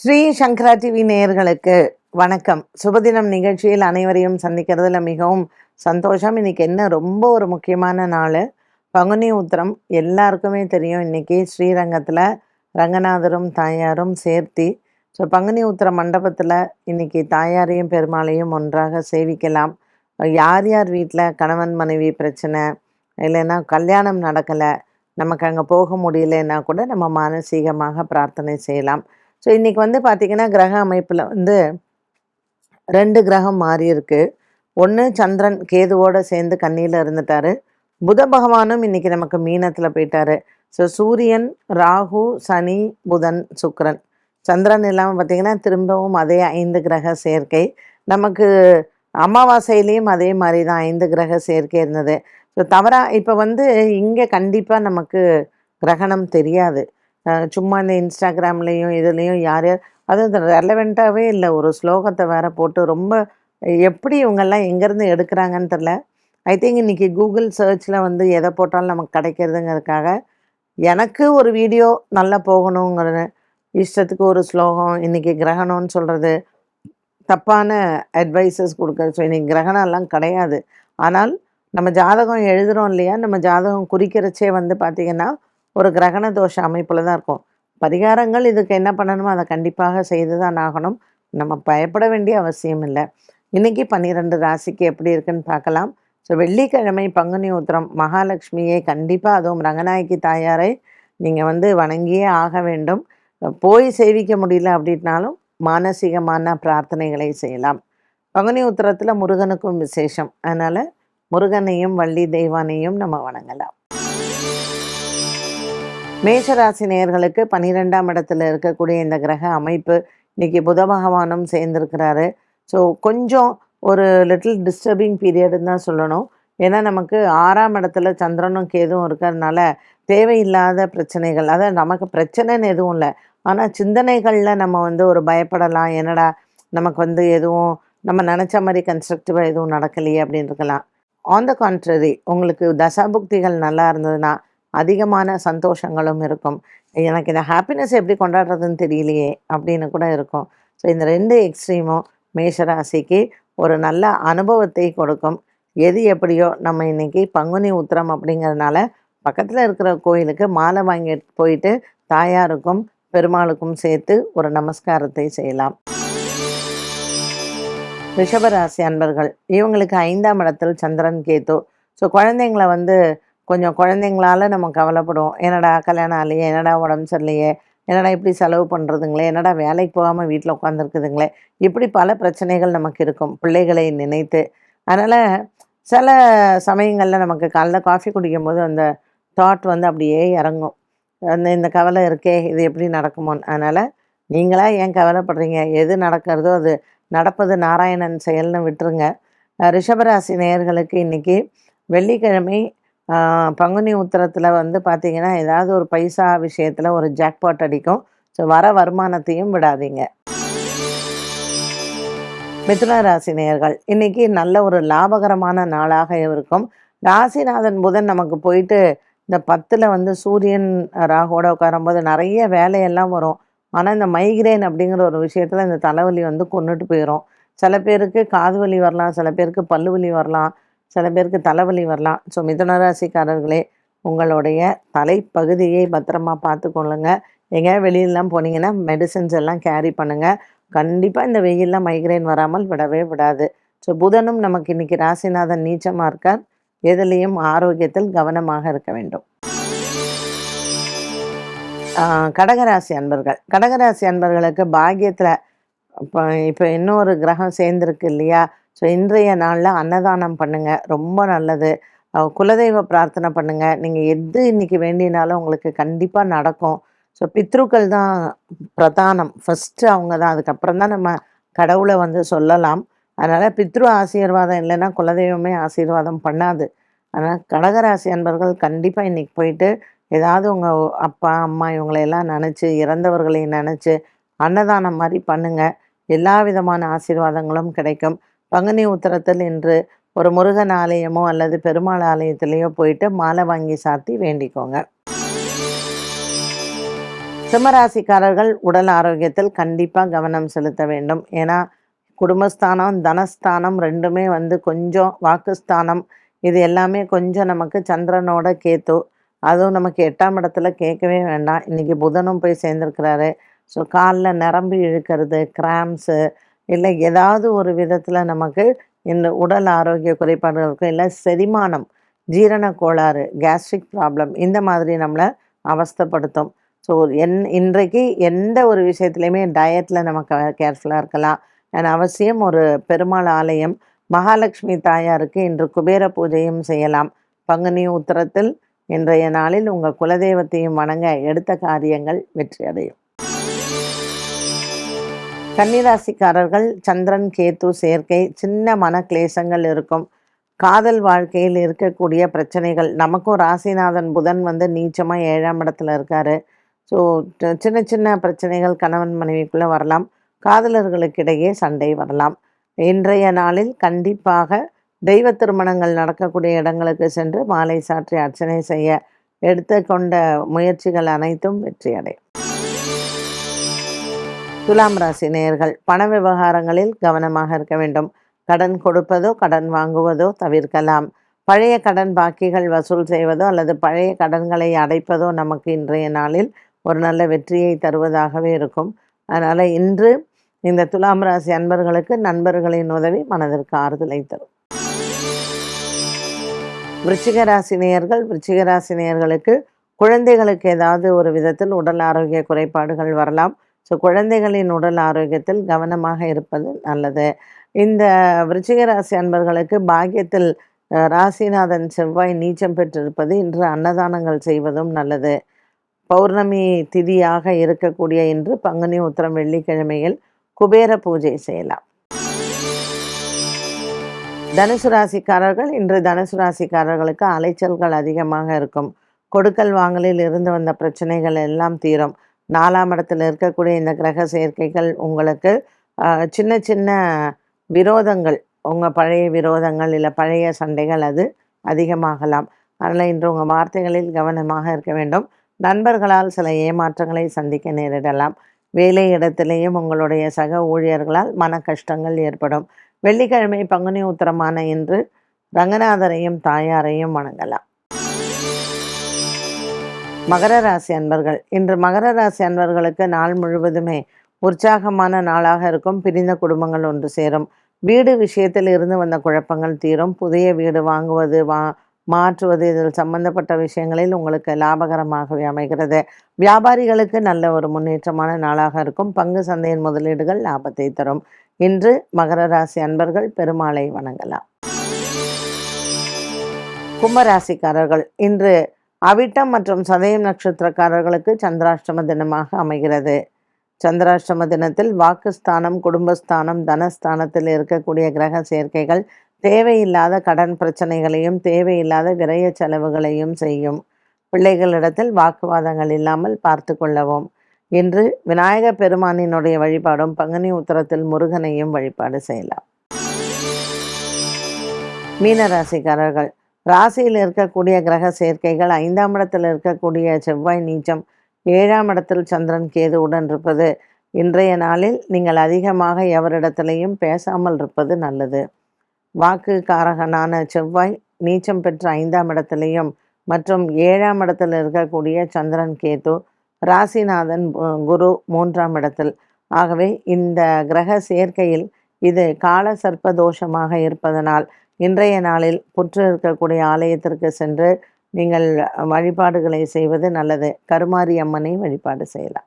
ஸ்ரீ சங்கரா TV நேயர்களுக்கு வணக்கம். சுபதினம் நிகழ்ச்சியில் அனைவரையும் சந்திக்கிறதுல மிகவும் சந்தோஷம். இன்னைக்கு என்ன ரொம்ப ஒரு முக்கியமான நாள். பங்குனி உத்திரம் எல்லாருக்குமே தெரியும். இன்னைக்கு ஸ்ரீரங்கத்தில் ரங்கநாதரும் தாயாரும் சேர்த்தி ஸோ பங்குனி உத்திர மண்டபத்தில் இன்னைக்கு தாயாரையும் பெருமாளையும் ஒன்றாக சேவிக்கலாம். யார் யார் வீட்டில் கணவன் மனைவி பிரச்சனை இல்லைன்னா கல்யாணம் நடக்கலை நமக்கு அங்கே போக முடியலன்னா கூட நம்ம மானசீகமாக பிரார்த்தனை செய்யலாம். ஸோ இன்றைக்கி வந்து பார்த்திங்கன்னா கிரக அமைப்பில் வந்து ரெண்டு கிரகம் மாறி இருக்கு. ஒன்று சந்திரன் கேதுவோடு சேர்ந்து கண்ணியில் இருந்துட்டாரு. புத பகவானும் இன்றைக்கி நமக்கு மீனத்தில் போயிட்டார். ஸோ சூரியன் ராகு சனி புதன் சுக்கரன். சந்திரன் இல்லாமல் பார்த்தீங்கன்னா திரும்பவும் அதே ஐந்து கிரக சேர்க்கை. நமக்கு அமாவாசையிலையும் அதே மாதிரி தான் ஐந்து கிரக சேர்க்கை இருந்தது. ஸோ தவறாக இப்போ வந்து இங்கே கண்டிப்பாக நமக்கு கிரகணம் தெரியாது. சும்மா இந்த இன்ஸ்டாகிராம்லேயும் இதுலேயும் யார் யார் அது ரெலவெண்ட்டாகவே இல்லை. ஒரு ஸ்லோகத்தை வேற போட்டு ரொம்ப எப்படி இவங்கெல்லாம் எங்கேருந்து எடுக்கிறாங்கன்னு தெரில. ஐ திங்க் இன்றைக்கி கூகுள் சர்ச்சில் வந்து எதை போட்டாலும் நமக்கு கிடைக்கிறதுங்கிறதுக்காக எனக்கு ஒரு வீடியோ நல்லா போகணுங்கிற இஷ்டத்துக்கு ஒரு ஸ்லோகம் இன்றைக்கி கிரகணம்னு சொல்கிறது தப்பான அட்வைசஸ் கொடுக்குறது ஸோ இன்றைக்கி கிரகணம்லாம் கிடையாது. ஆனால் நம்ம ஜாதகம் எழுதுகிறோம் இல்லையா? நம்ம ஜாதகம் குறிக்கிறச்சே வந்து பார்த்திங்கன்னா ஒரு கிரகண தோஷ அமைப்பில் தான் இருக்கும். பரிகாரங்கள் இதுக்கு என்ன பண்ணணுமோ அதை கண்டிப்பாக செய்து தான் ஆகணும். நம்ம பயப்பட வேண்டிய அவசியம் இல்லை. இன்றைக்கி பன்னிரெண்டு ராசிக்கு எப்படி இருக்குன்னு பார்க்கலாம். ஸோ வெள்ளிக்கிழமை பங்குனி உத்திரம் மகாலட்சுமியை கண்டிப்பாக அதுவும் ரங்கநாயகி தாயாரை நீங்கள் வந்து வணங்கியே ஆக வேண்டும். போய் சேவிக்க முடியல அப்படின்னாலும் மானசீகமான பிரார்த்தனைகளை செய்யலாம். பங்குனி உத்திரத்தில் முருகனுக்கும் விசேஷம். அதனால் முருகனையும் வள்ளி தெய்வானையும் நம்ம வணங்கலாம். மேஷராசி நேயர்களுக்கு பன்னிரெண்டாம் இடத்துல இருக்கக்கூடிய இந்த கிரக அமைப்பு இன்னைக்கு புத பகவானும் சேர்ந்திருக்கிறாரு. ஸோ கொஞ்சம் ஒரு லிட்டில் டிஸ்டர்பிங் பீரியடுன்னு தான் சொல்லணும். ஏன்னா நமக்கு ஆறாம் இடத்துல சந்திரனும் கேதுவும் இருக்கிறதுனால தேவையில்லாத பிரச்சனைகள் அதாவது நமக்கு பிரச்சனைன்னு எதுவும் இல்லை. ஆனால் சிந்தனைகளில் நம்ம வந்து ஒரு பயப்படலாம். என்னடா நமக்கு வந்து எதுவும் நம்ம நினச்ச மாதிரி கன்ஸ்ட்ரக்டிவாக எதுவும் நடக்கலையே அப்படின்னு இருக்கலாம் ஆன் த கான்ட்ரரி உங்களுக்கு தசாபுக்திகள் நல்லா இருந்ததுன்னா அதிகமான சந்தோஷங்களும் இருக்கும். எனக்கு இந்த ஹாப்பினஸ் எப்படி கொண்டாடுறதுன்னு தெரியலையே அப்படின்னு கூட இருக்கும். ஸோ இந்த ரெண்டு எக்ஸ்ட்ரீமும் மேஷராசிக்கு ஒரு நல்ல அனுபவத்தை கொடுக்கும். எது எப்படியோ நம்ம இன்றைக்கி பங்குனி உத்திரம் அப்படிங்கிறதுனால பக்கத்தில் இருக்கிற கோயிலுக்கு மாலை வாங்கி போயிட்டு தாயாருக்கும் பெருமாளுக்கும் சேர்த்து ஒரு நமஸ்காரத்தை செய்யலாம். ரிஷபராசி அன்பர்கள் இவங்களுக்கு ஐந்தாம் இடத்தில் சந்திரன் கேத்து ஸோ குழந்தைங்கள வந்து கொஞ்சம் குழந்தைங்களால நம்ம கவலைப்படுவோம். என்னடா கல்யாணம் ஆலையே என்னடா உடம்பு சரியில்லையே? என்னடா இப்படி செலவு பண்ணுறதுங்களே என்னடா வேலைக்கு போகாமல் வீட்டில் உட்காந்துருக்குதுங்களே இப்படி பல பிரச்சனைகள் நமக்கு இருக்கும் பிள்ளைகளை நினைத்து. அதனால் சில சமயங்களில் நமக்கு காலைல காஃபி குடிக்கும்போது அந்த தாட் வந்து அப்படியே இறங்கும். அந்த இந்த கவலை இருக்கே இது எப்படி நடக்குமோன்னு. அதனால் நீங்களாக ஏன் கவலைப்படுறீங்க? எது நடக்கிறதோ அது நடப்பது நாராயணன் செயல்னு விட்டுருங்க. ரிஷபராசி நேயர்களுக்கு இன்றைக்கி வெள்ளிக்கிழமை பங்குனி உத்திரத்தில் வந்து பார்த்தீங்கன்னா ஏதாவது ஒரு பைசா விஷயத்தில் ஒரு ஜாக்பாட் அடிக்கும். ஸோ வர வருமானத்தையும் விடாதீங்க. மிதுன ராசி நேயர்கள் இன்னைக்கு நல்ல ஒரு லாபகரமான நாளாக இருக்கும். ராசிநாதன் புதன் நமக்கு போயிட்டு இந்த பத்தில் வந்து சூரியன் ராகோட உட்காரும்போது நிறைய வேலையெல்லாம் வரும். ஆனால் இந்த மைக்ரேன் அப்படிங்கிற ஒரு விஷயத்தில் இந்த தலைவலி வந்து கொண்டுட்டு போயிடும் சில பேருக்கு காது வலி வரலாம் சில பேருக்கு பல்லு வலி வரலாம். சில பேருக்கு தலைவலி வரலாம். ஸோ மிதனராசிக்காரர்களே உங்களுடைய தலைப்பகுதியை பத்திரமா பார்த்துக்கொள்ளுங்க எங்கேயா வெளியிலலாம் போனீங்கன்னா மெடிசன்ஸ் எல்லாம் கேரி பண்ணுங்கள் கண்டிப்பாக இந்த வெயிலில் மைக்ரைன் வராமல் விடவே விடாது. ஸோ புதனும் நமக்கு இன்னைக்கு ராசிநாதன் நீச்சமாக இருக்கார். எதுலேயும் ஆரோக்கியத்தில் கவனமாக இருக்க வேண்டும். கடகராசி அன்பர்கள். கடகராசி அன்பர்களுக்கு பாக்கியத்தில் இப்போ இப்போ இன்னொரு கிரகம் சேர்ந்துருக்கு இல்லையா? ஸோ இன்றைய நாளில் அன்னதானம் பண்ணுங்கள் ரொம்ப நல்லது. குலதெய்வ பிரார்த்தனை பண்ணுங்கள் நீங்கள் எது இன்றைக்கி வேண்டினாலும் உங்களுக்கு கண்டிப்பாக நடக்கும். ஸோ பித்ருக்கள் தான் பிரதானம். ஃபஸ்ட்டு அவங்க தான். அதுக்கப்புறம் தான் நம்ம கடவுளை வந்து சொல்லலாம். அதனால் பித்ரு ஆசீர்வாதம் இல்லைன்னா குலதெய்வமே ஆசீர்வாதம் பண்ணாது. அதனால் கடகராசி அன்பர்கள் கண்டிப்பாக இன்றைக்கி போயிட்டு ஏதாவது உங்கள் அப்பா அம்மா இவங்களையெல்லாம் நினச்சி இறந்தவர்களை நினச்சி அன்னதானம் மாதிரி பண்ணுங்கள் எல்லா விதமான ஆசீர்வாதங்களும் கிடைக்கும். பங்குனி உத்தரத்தில் இன்று ஒரு முருகன் ஆலயமோ அல்லது பெருமாள் ஆலயத்திலேயோ போயிட்டு மாலை வாங்கி சாத்தி வேண்டிக்கோங்க. சிம்மராசிக்காரர்கள் உடல் ஆரோக்கியத்தில் கண்டிப்பாக கவனம் செலுத்த வேண்டும். ஏன்னா குடும்பஸ்தானம் தனஸ்தானம் ரெண்டுமே வந்து கொஞ்சம் வாக்குஸ்தானம். இது எல்லாமே கொஞ்சம் நமக்கு சந்திரனோட கேத்து. அதுவும் நமக்கு எட்டாம் இடத்துல கேட்கவே வேண்டாம். இன்றைக்கி புதனும் போய் சேர்ந்துருக்கிறாரு. ஸோ காலில் நிரம்பி இழுக்கிறது கிராம்ஸு இல்லை ஏதாவது ஒரு விதத்தில் நமக்கு இந்த உடல் ஆரோக்கிய குறைபாடுகளுக்கும் இல்லை செரிமானம் ஜீரண கோளாறு கேஸ்ட்ரிக் ப்ராப்ளம் இந்த மாதிரி நம்மளை அவஸ்தப்படுத்தும். ஸோ என் இன்றைக்கு எந்த ஒரு விஷயத்துலையுமே டயட்டில் நமக்கு கேர்ஃபுல்லாக இருக்கலாம். அண்ட் அவசியம் ஒரு பெருமாள் ஆலயம் மகாலட்சுமி தாயாருக்கு இன்று குபேர பூஜையும் செய்யலாம். பங்குனி உத்தரத்தில் இன்றைய நாளில் உங்கள் குலதெய்வத்தையும் வணங்க எடுத்த காரியங்கள் வெற்றி அடையும் கன்னிராசிக்காரர்கள் சந்திரன் கேத்து சேர்க்கை சின்ன மன கிளேசங்கள் இருக்கும். காதல் வாழ்க்கையில் இருக்கக்கூடிய பிரச்சனைகள். நமக்கும் ராசிநாதன் புதன் வந்து நீச்சமாக ஏழாம் இடத்துல இருக்கார். ஸோ சின்ன சின்ன பிரச்சனைகள் கணவன் மனைவிக்குள்ளே வரலாம். காதலர்களுக்கிடையே சண்டை வரலாம். இன்றைய நாளில் கண்டிப்பாக தெய்வ திருமணங்கள் நடக்கக்கூடிய இடங்களுக்கு சென்று மாலை சாற்றி அர்ச்சனை செய்ய எடுத்துக்கொண்ட முயற்சிகள் அனைத்தும் வெற்றியடையும். துலாம் ராசி நேயர்கள் பண விவகாரங்களில் கவனமாக இருக்க வேண்டும். கடன் கொடுப்பதோ கடன் வாங்குவதோ தவிர்க்கலாம். பழைய கடன் பாக்கிகள் வசூல் செய்வதோ அல்லது பழைய கடன்களை அடைப்பதோ நமக்கு இன்றைய நாளில் ஒரு நல்ல வெற்றியை தருவதாகவே இருக்கும். அதனால் இன்று இந்த துலாம் ராசி அன்பர்களுக்கு நண்பர்களின் உதவி மனதிற்கு ஆறுதலை தரும். விருச்சிக ராசி நேயர்கள் விருச்சிக ராசி நேயர்களுக்கு குழந்தைகளுக்கு ஏதாவது ஒரு விதத்தில் உடல் ஆரோக்கிய குறைபாடுகள் வரலாம். ஸோ குழந்தைகளின் உடல் ஆரோக்கியத்தில் கவனமாக இருப்பது நல்லது. இந்த விருச்சிக ராசி அன்பர்களுக்கு பாக்கியத்தில் ராசிநாதன் செவ்வாய் நீச்சம் பெற்றிருப்பது இன்று அன்னதானங்கள் செய்வதும் நல்லது. பௌர்ணமி திதியாக இருக்கக்கூடிய இன்று பங்குனி உத்திரம் வெள்ளிக்கிழமையில் குபேர பூஜை செய்யலாம். தனுசு ராசிக்காரர்கள் இன்று தனுசு ராசிக்காரர்களுக்கு அலைச்சல்கள் அதிகமாக இருக்கும். கொடுக்கல் வாங்கலில் இருந்து வந்த பிரச்சனைகள் எல்லாம் தீரும். நாலாம் இடத்துல இருக்கக்கூடிய இந்த கிரக சேர்க்கைகள் உங்களுக்கு சின்ன சின்ன விரோதங்கள் உங்கள் பழைய விரோதங்கள் இல்லை பழைய சண்டைகள் அது அதிகமாகலாம். அதனால் இன்று உங்கள் வார்த்தைகளில் கவனமாக இருக்க வேண்டும். நண்பர்களால் சில ஏமாற்றங்களை சந்திக்க நேரிடலாம். வேலை இடத்திலேயும் உங்களுடைய சக ஊழியர்களால் மன கஷ்டங்கள் ஏற்படும். வெள்ளிக்கிழமை பங்குனி உத்தரமான இன்று ரங்கநாதரையும் தாயாரையும் வணங்கலாம். மகர ராசி அன்பர்கள். இன்று மகர ராசி அன்பர்களுக்கு நாள் முழுவதுமே உற்சாகமான நாளாக இருக்கும். பிரிந்த குடும்பங்கள் ஒன்று சேரும். வீடு விஷயத்தில் இருந்து வந்த குழப்பங்கள் தீரும். புதிய வீடு வாங்குவது வா மாற்றுவது இதில் சம்பந்தப்பட்ட விஷயங்களில் உங்களுக்கு லாபகரமாகவே அமைகிறது. வியாபாரிகளுக்கு நல்ல ஒரு முன்னேற்றமான நாளாக இருக்கும். பங்கு சந்தையின் முதலீடுகள் லாபத்தை தரும். இன்று மகர ராசி அன்பர்கள் பெருமாளை வணங்கலாம். கும்பராசிக்காரர்கள் இன்று அவிட்டம் மற்றும் சதயம் நட்சத்திரக்காரர்களுக்கு சந்திராஷ்டம தினமாக அமைகிறது. சந்திராஷ்டம தினத்தில் வாக்குஸ்தானம் குடும்பஸ்தானம் தனஸ்தானத்தில் இருக்கக்கூடிய கிரக சேர்க்கைகள் தேவையில்லாத கடன் பிரச்சனைகளையும் தேவையில்லாத விரய செலவுகளையும் செய்யும். பிள்ளைகளிடத்தில் வாக்குவாதங்கள் இல்லாமல் பார்த்து கொள்ளவும். இன்று விநாயக பெருமானினுடைய வழிபாடும் பங்குனி உத்தரத்தில் முருகனையும் வழிபாடு செய்யலாம். மீனராசிக்காரர்கள் ராசியில் இருக்கக்கூடிய கிரக சேர்க்கைகள் ஐந்தாம் இடத்தில் இருக்கக்கூடிய செவ்வாய் நீச்சம் ஏழாம் இடத்தில் சந்திரன் கேதுவுடன் இருப்பது. இன்றைய நாளில் நீங்கள் அதிகமாக எவரிடத்திலையும் பேசாமல் இருப்பது நல்லது. வாக்கு காரகனான செவ்வாய் நீச்சம் பெற்ற ஐந்தாம் இடத்திலையும் மற்றும் ஏழாம் இடத்தில் இருக்கக்கூடிய சந்திரன் கேது ராசிநாதன் குரு மூன்றாம் இடத்தில். ஆகவே இந்த கிரக சேர்க்கையில் இது கால சர்ப்ப தோஷமாக இருப்பதனால் இன்றைய நாளில் புற்று இருக்கக்கூடிய ஆலயத்திற்கு சென்று நீங்கள் வழிபாடுகளை செய்வது நல்லது. கருமாரி அம்மனை வழிபாடு செய்யலாம்.